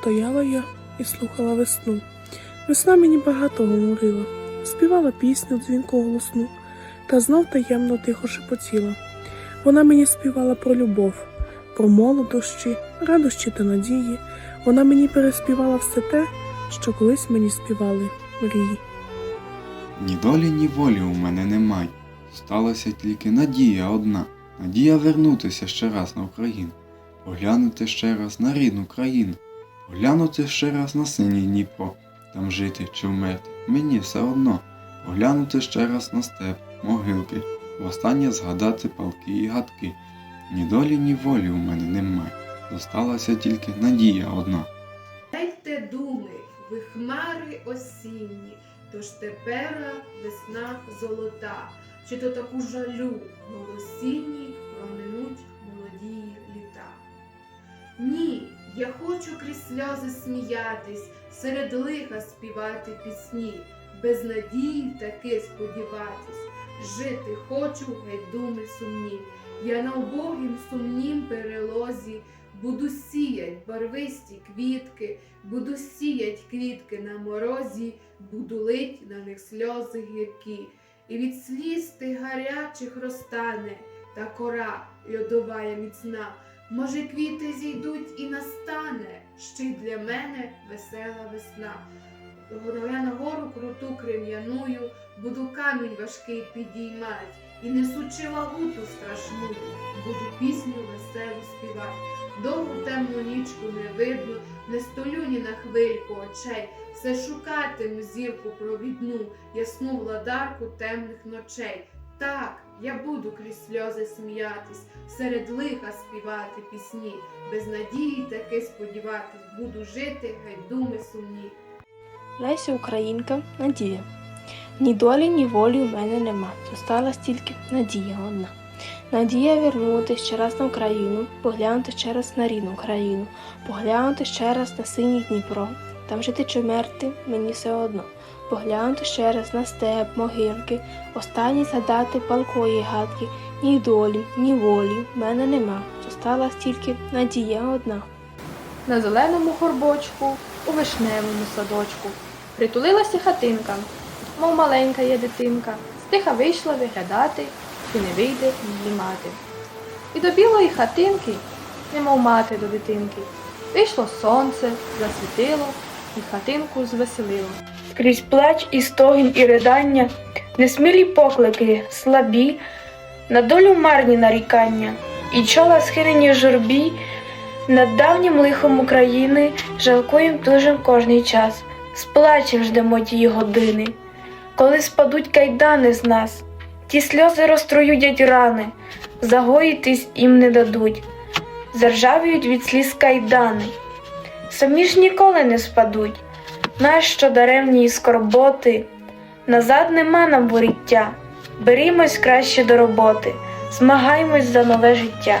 Стояла я і слухала весну. Весна мені багато говорила, співала пісню дзвінко голосну, та знов таємно тихо шепотіла. Вона мені співала про любов, про молодощі, радощі та надії. Вона мені переспівала все те, що колись мені співали мрії. Ні долі, ні волі у мене немає. Сталася тільки надія одна. Надія вернутися ще раз на Україну, поглянути ще раз на рідну країну, поглянути ще раз на синій Дніпро, там жити чи вмерти, мені все одно, поглянути ще раз на степ, могилки, востаннє згадати палки і гадки. Ні долі, ні волі у мене немає. Зосталася тільки надія одна. Дайте думи, ви хмари осінні, тож тепера весна золота, чи то таку жалю голосінні я хочу крізь сльози сміятись, серед лиха співати пісні, без надії таки сподіватись, жити хочу, геть думи сумні. Я на убогім сумнім перелозі буду сіять барвисті квітки, буду сіять квітки на морозі, буду лить на них сльози гіркі, і від сліз тих гарячих розтане та кора льодовая міцна. Може, квіти зійдуть і настане ще й для мене весела весна. Я на гору круту крем'яною, буду камінь важкий підіймать, і несучи вагуту страшну, буду пісню веселу співать. Довгу темну нічку не видно, не столю ні на хвильку очей, все шукатиму зірку провідну, ясну владарку темних ночей. Так, я буду крізь сльози сміятись, серед лиха співати пісні, без надії таки сподіватись, буду жити, хай думи сумні. Леся Українка, Надія. Ні долі, ні волі у мене нема. Зосталась тільки надія одна. Надія вернути ще раз на Україну, поглянути ще раз на рідну країну, поглянути ще раз на синій Дніпро. Там жити чи вмерти мені все одно. Поглянути ще раз на степ, могилки, останні згадати палкої гадки. Ні долі, ні волі в мене нема. Зосталась тільки надія одна. На зеленому горбочку, у вишневому садочку. Притулилася хатинка, мов маленька є дитинка, стиха вийшла виглядати, чи не вийде її мати. І до білої хатинки, немов мати до дитинки, вийшло сонце, засвітило і хатинку звеселило. Крізь плач і стогін і ридання, несмілі поклики, слабі, на долю марні нарікання, і чола схилені журбі, над давнім лихом України жалкуєм тужим кожний час, з плачем ждемо тії години, коли спадуть кайдани з нас, ті сльози розтруюдять рани, загоїтись їм не дадуть, заржавіють від сліз кайдани, самі ж ніколи не спадуть. Нащо даремні скорботи? Назад нема нам буріття, Берімось краще до роботи, змагаймось за нове життя.